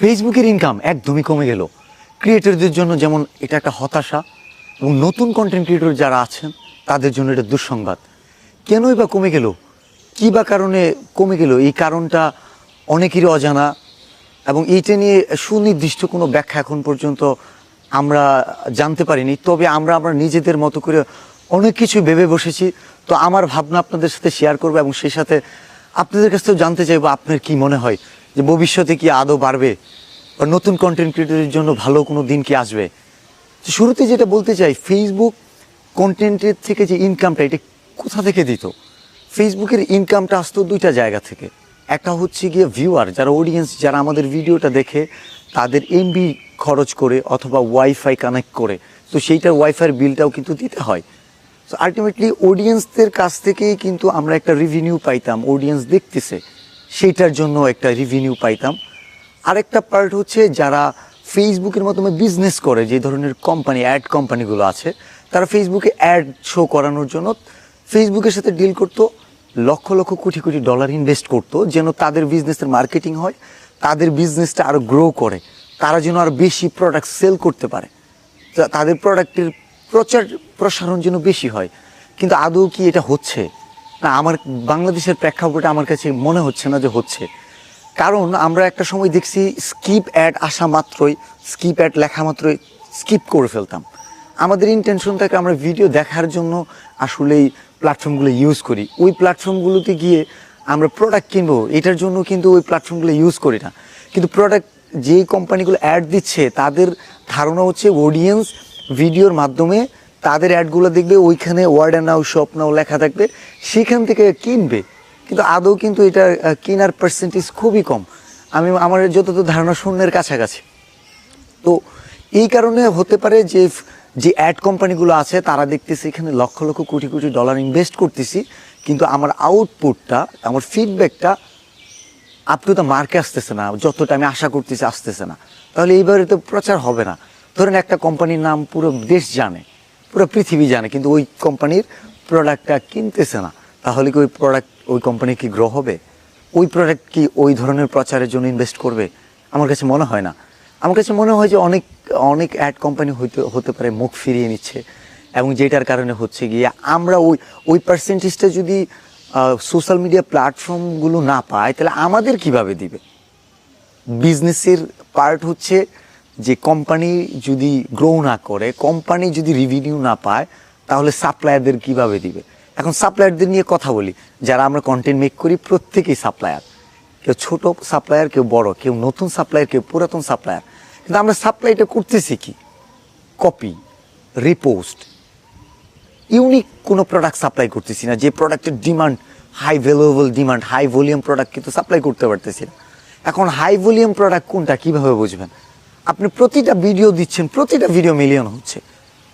ফেসবুকের ইনকাম একদমই কমে গেল। ক্রিয়েটরদের জন্য যেমন এটা একটা হতাশা এবং নতুন কন্টেন্ট ক্রিয়েটর যারা আছেন, তাদের জন্য এটা দুঃসংবাদ। কেনই বা কমে গেল? কী বা কারণে কমে গেল? এই কারণটা অনেকেরই অজানা এবং এইটা নিয়ে সুনির্দিষ্ট কোনো ব্যাখ্যা এখন পর্যন্ত আমরা জানতে পারিনি। তবে আমরা আমরা নিজেদের মতো করে অনেক কিছু ভেবে বসেছি। তো আমার ভাবনা আপনাদের সাথে শেয়ার করব এবং সেই সাথে আপনাদের কাছ থেকেও জানতে চাইব আপনার কি মনে হয়? যে ভবিষ্যতে কি আদৌ বাড়বে? বা নতুন কন্টেন্ট ক্রিয়েটরের জন্য ভালো কোনো দিন কি আসবে? শুরুতে যেটা বলতে চাই ফেসবুক কন্টেন্টের থেকে যে ইনকামটা এটা কোথা থেকে দিত? ফেসবুকের ইনকামটা আসতো দুইটা জায়গা থেকে। একটা হচ্ছে গিয়ে ভিউয়ার যারা অডিয়েন্স যারা আমাদের ভিডিওটা দেখে, তাদের এমবি খরচ করে অথবা ওয়াইফাই কানেক্ট করে। তো সেইটার ওয়াইফাইয়ের বিলটাও কিন্তু দিতে হয়। তো আলটিমেটলি অডিয়েন্সদের কাছ থেকেই কিন্তু আমরা একটা রিভিনিউ পাইতাম অডিয়েন্স দেখতেছে। সেইটার জন্য একটা রিভিনিউ পাইতাম। আরেকটা পার্ট হচ্ছে যারা ফেসবুকের মাধ্যমে বিজনেস করে, যে ধরনের কোম্পানি অ্যাড কোম্পানিগুলো আছে, তারা ফেসবুকে অ্যাড শো করানোর জন্য ফেসবুকের সাথে ডিল করতো, লক্ষ লক্ষ কোটি কোটি ডলার ইনভেস্ট করতো, যেন তাদের বিজনেসের মার্কেটিং হয়, তাদের বিজনেসটা আরও গ্রো করে, তারা যেন আরও বেশি প্রোডাক্ট সেল করতে পারে। তাদের প্রোডাক্টের প্রচার, প্রসারণ যেন বেশি হয়। কিন্তু আদৌ কি এটা হচ্ছে? না, আমার বাংলাদেশের প্রেক্ষাপটে আমার কাছে মনে হচ্ছে না যে হচ্ছে। কারণ আমরা একটা সময় দেখছি স্কিপ অ্যাড আসা মাত্রই স্কিপ অ্যাড লেখা মাত্রই স্কিপ করে ফেলতাম। আমাদের ইন্টেনশন থাকে আমরা ভিডিও দেখার জন্য আসলেই প্ল্যাটফর্মগুলো ইউজ করি। ওই প্ল্যাটফর্মগুলোতে গিয়ে আমরা প্রোডাক্ট কিনবো, এটার জন্য কিন্তু ওই প্ল্যাটফর্মগুলো ইউজ করি না। কিন্তু প্রোডাক্ট যেই কোম্পানিগুলো অ্যাড দিচ্ছে, তাদের ধারণা হচ্ছে অডিয়েন্স ভিডিওর মাধ্যমে তাদের অ্যাডগুলো দেখবে, ওইখানে ওয়ার্ড নাও শপ নাও লেখা থাকবে, সেখান থেকে কিনবে। কিন্তু আদৌ কিন্তু এটা কেনার পার্সেন্টেজ খুবই কম। আমি, আমার যতদূর ধারণা শূন্যের কাছাকাছি। তো এই কারণে হতে পারে যে যে অ্যাড কোম্পানিগুলো আছে, তারা দেখতেছে এখানে লক্ষ লক্ষ কোটি কোটি ডলার ইনভেস্ট করতেছি, কিন্তু আমার আউটপুটটা আমার ফিডব্যাকটা আপ টু দ্য মার্কে আসতেছে না, যতটা আমি আশা করতেছি আসতেছে না। তাহলে এইবারে তো প্রচার হবে না। ধরেন একটা কোম্পানির নাম পুরো দেশ জানে। পুরো পৃথিবী জানে, কিন্তু ওই কোম্পানির প্রোডাক্টটা কিনতেছে না। তাহলে কি ওই প্রোডাক্ট ওই কোম্পানি কি গ্রো হবে? ওই প্রোডাক্ট কি ওই ধরনের প্রচারের জন্য ইনভেস্ট করবে? আমার কাছে মনে হয় না। আমার কাছে মনে হয় যে অনেক অনেক অ্যাড কোম্পানি হইতে, হতে পারে মুখ ফিরিয়ে নিচ্ছে। এবং যেটার কারণে হচ্ছে গিয়ে আমরা ওই ওই পার্সেন্টেজটা যদি সোশ্যাল মিডিয়া প্ল্যাটফর্মগুলো না পায়, তাহলে আমাদের কীভাবে দিবে? বিজনেসের পার্ট হচ্ছে যে কোম্পানি যদি গ্রো না করে, কোম্পানি যদি রিভিনিউ না পায়, তাহলে সাপ্লায়ারদের কীভাবে দিবে? এখন সাপ্লায়ারদের নিয়ে কথা বলি। যারা আমরা কন্টেন্ট মেক করি, প্রত্যেকেই সাপ্লায়ার কেউ ছোট সাপ্লায়ার কেউ বড়। কেউ নতুন সাপ্লায়ার কেউ পুরাতন সাপ্লায়ার কিন্তু আমরা সাপ্লাইটা করতেছি কি? কপি রিপোস্ট ইউনিক কোনো প্রোডাক্ট সাপ্লাই করতেছি না। যে প্রোডাক্টের demand high valuable demand high volume product কিন্তু সাপ্লাই করতে পারতেছি না। এখন হাই ভলিউম প্রোডাক্ট কোনটা? কীভাবে বুঝবেন? আপনি প্রতিটা ভিডিও দিচ্ছেন, প্রতিটা ভিডিও মিলিয়ন হচ্ছে।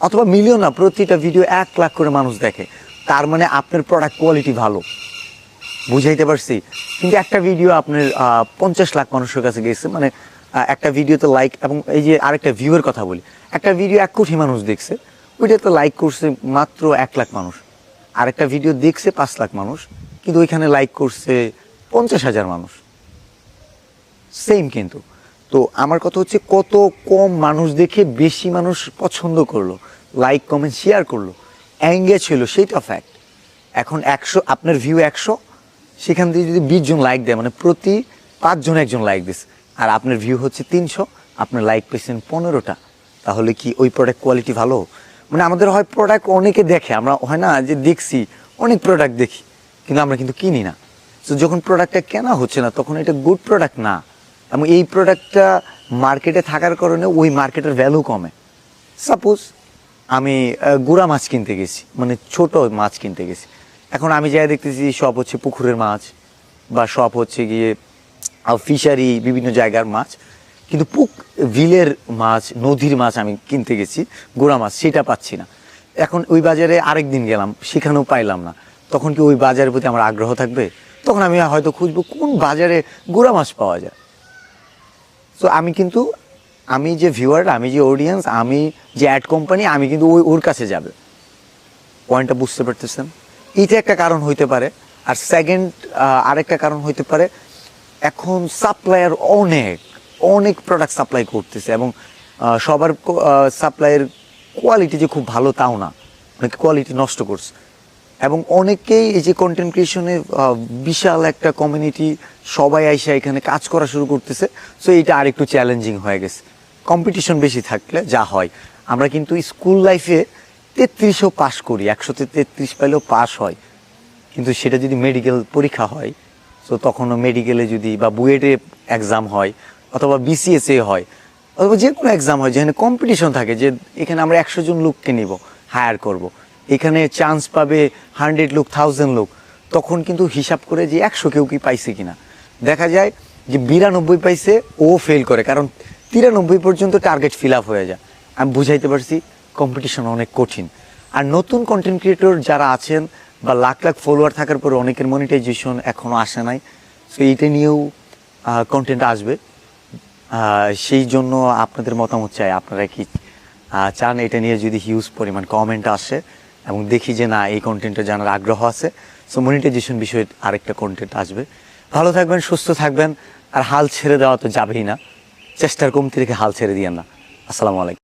অথবা মিলিয়ন না, প্রতিটা ভিডিও এক লাখ করে মানুষ দেখে। তার মানে আপনার প্রোডাক্ট কোয়ালিটি ভালো। বুঝাইতে পারছি? কিন্তু একটা ভিডিও আপনার পঞ্চাশ লাখ মানুষের কাছে গেছে মানে একটা ভিডিওতে লাইক এবং এই যে আরেকটা ভিউয়ের কথা বলি। একটা ভিডিও এক কোটি মানুষ দেখছে, ওইটাতে লাইক করছে মাত্র এক লাখ মানুষ। আরেকটা ভিডিও দেখছে পাঁচ লাখ মানুষ, কিন্তু ওইখানে লাইক করছে পঞ্চাশ হাজার মানুষ। সেম কিন্তু। তো আমার কথা হচ্ছে কত কম মানুষ দেখে বেশি মানুষ পছন্দ করল লাইক কমেন্ট শেয়ার করল অ্যাঙ্গেজ হলো, সেইটা ফ্যাক্ট এখন একশো, আপনার ভিউ একশো, সেখান থেকে যদি বিশ জন লাইক দেয় মানে প্রতি পাঁচজন একজন লাইক দিস, আর আপনার ভিউ হচ্ছে তিনশো, আপনার লাইক পেয়েছেন পনেরোটা, তাহলে কি ওই প্রোডাক্ট কোয়ালিটি ভালো? মানে আমাদের হয় প্রোডাক্ট অনেকে দেখে, আমরা হয় না যে দেখছি, অনেক প্রোডাক্ট দেখি, কিন্তু আমরা কিন্তু কিনি না। তো যখন প্রোডাক্টটা কেনা হচ্ছে না, তখন এটা গুড প্রোডাক্ট না। এবং এই প্রোডাক্টটা মার্কেটে থাকার কারণে ওই মার্কেটের ভ্যালু কমে। সাপোজ আমি গুড়া মাছ কিনতে গেছি মানে ছোট মাছ কিনতে গেছি। এখন আমি যাই দেখতেছি সব হচ্ছে পুকুরের মাছ বা সব হচ্ছে গিয়ে ফিশারি বিভিন্ন জায়গার মাছ। কিন্তু পুক, বিলের মাছ, নদীর মাছ আমি কিনতে গেছি, গোড়া মাছ, সেটা পাচ্ছি না। এখন ওই বাজারে আরেক দিন গেলাম, সেখানেও পাইলাম না। তখন কি ওই বাজারের প্রতি আমার আগ্রহ থাকবে? তখন আমি হয়তো খুঁজবো কোন বাজারে গোড়া মাছ পাওয়া যায়। সো আমি কিন্তু, আমি যে ভিউয়ার আমি যে অডিয়েন্স আমি যে অ্যাড কোম্পানি আমি কিন্তু ওই, ওর কাছে যাবে। পয়েন্টটা বুঝতে পারতেছেন? এটা একটা কারণ হইতে পারে। আর সেকেন্ড আরেকটা কারণ হইতে পারে, এখন সাপ্লায়ার অনেক অনেক প্রোডাক্ট সাপ্লাই করতেছে এবং সবার সাপ্লাইয়ের কোয়ালিটি যে খুব ভালো তাও না। অনেকে কোয়ালিটি নষ্ট করছে। এবং অনেকেই এই যে কন্টেন্ট ক্রিয়েশনে বিশাল একটা কমিউনিটি সবাই আইসা এখানে কাজ করা শুরু করতেছে। সো এটা আরেকটু চ্যালেঞ্জিং হয়ে গেছে। কম্পিটিশন বেশি থাকলে যা হয়। আমরা কিন্তু স্কুল লাইফে তেত্রিশও পাশ করি। একশোতে তেত্রিশ পাইলেও পাস হয়। কিন্তু সেটা যদি মেডিকেল পরীক্ষা হয় তো তখনও মেডিকেলে যদি বা বুয়েটে এক্সাম হয়, অথবা বিসিএসএ হয়, অথবা যে কোনো এক্সাম হয়, যেখানে কম্পিটিশন থাকে যে এখানে আমরা একশো জন লোককে নিব হায়ার করব। এখানে চান্স পাবে হান্ড্রেড লোক থাউজেন্ড লোক। তখন কিন্তু হিসাব করে যে একশো কেউ কি পাইছে কিনা। দেখা যায় যে বিরানব্বই পাইছে, ও ফেল করে, কারণ তিরানব্বই পর্যন্ত টার্গেট ফিল আপ হয়ে যায়। আমি বুঝাইতে পারছি কম্পিটিশন অনেক কঠিন। আর নতুন কন্টেন্ট ক্রিয়েটর যারা আছেন বা লাখ লাখ ফলোয়ার থাকার পরে অনেকের মনিটাইজেশন এখনও আসে নাই। সো এইটা নিয়েও কন্টেন্ট আসবে। সেই জন্য আপনাদের মতামত চাই। আপনারা কি চান? এটা নিয়ে যদি হিউজ পরিমাণ কমেন্ট আসে এবং দেখি যে না, এই কন্টেন্টটা জানার আগ্রহ আছে। সো মনিটাইজেশন বিষয়ে আরেকটা কন্টেন্ট আসবে। ভালো থাকবেন, সুস্থ থাকবেন। আর হাল ছেড়ে দেওয়া তো যাবেই না। চেষ্টার কমতি রেখে হাল ছেড়ে দিয়েন না। আসসালামু আলাইকুম।